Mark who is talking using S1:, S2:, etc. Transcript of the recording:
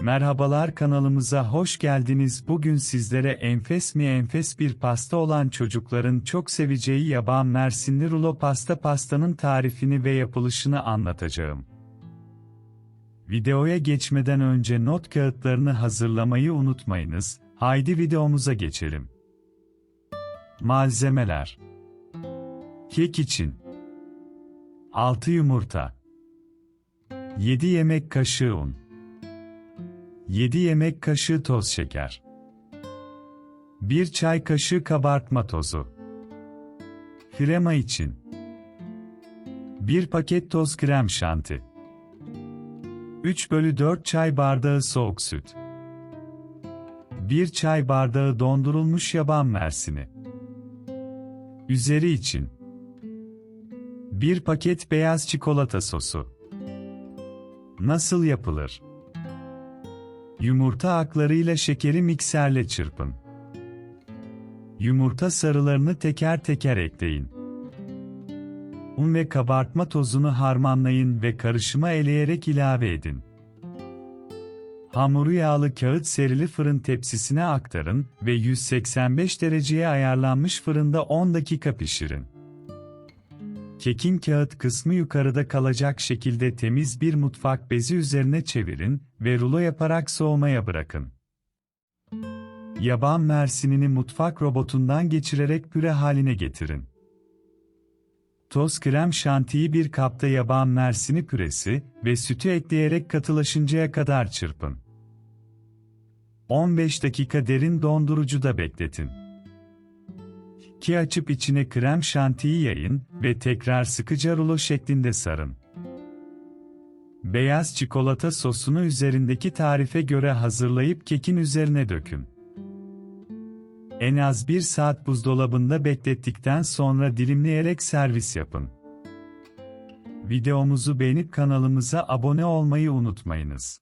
S1: Merhabalar kanalımıza hoş geldiniz. Bugün sizlere enfes mi enfes bir pasta olan çocukların çok seveceği yaban mersinli rulo pasta pastanın tarifini ve yapılışını anlatacağım. Videoya geçmeden önce not kağıtlarını hazırlamayı unutmayınız. Haydi videomuza geçelim. Malzemeler Kek için 6 yumurta 7 yemek kaşığı un 7 yemek kaşığı toz şeker. 1 çay kaşığı kabartma tozu. Krema için. 1 paket toz krem şanti. 3 bölü 4 çay bardağı soğuk süt. 1 çay bardağı dondurulmuş yaban mersini. Üzeri için. 1 paket beyaz çikolata sosu. Nasıl yapılır? Yumurta aklarıyla şekeri mikserle çırpın. Yumurta sarılarını teker teker ekleyin. Un ve kabartma tozunu harmanlayın ve karışıma eleyerek ilave edin. Hamuru yağlı kağıt serili fırın tepsisine aktarın ve 185 dereceye ayarlanmış fırında 10 dakika pişirin. Kekin kağıt kısmı yukarıda kalacak şekilde temiz bir mutfak bezi üzerine çevirin ve rulo yaparak soğumaya bırakın. Yaban mersinini mutfak robotundan geçirerek püre haline getirin. Toz krem şantiyi bir kapta yaban mersini püresi ve sütü ekleyerek katılaşıncaya kadar çırpın. 15 dakika derin dondurucuda bekletin ki açıp içine krem şantiyi yayın ve tekrar sıkıca rulo şeklinde sarın. Beyaz çikolata sosunu üzerindeki tarife göre hazırlayıp kekin üzerine dökün. En az bir saat buzdolabında beklettikten sonra dilimleyerek servis yapın. Videomuzu beğenip kanalımıza abone olmayı unutmayınız.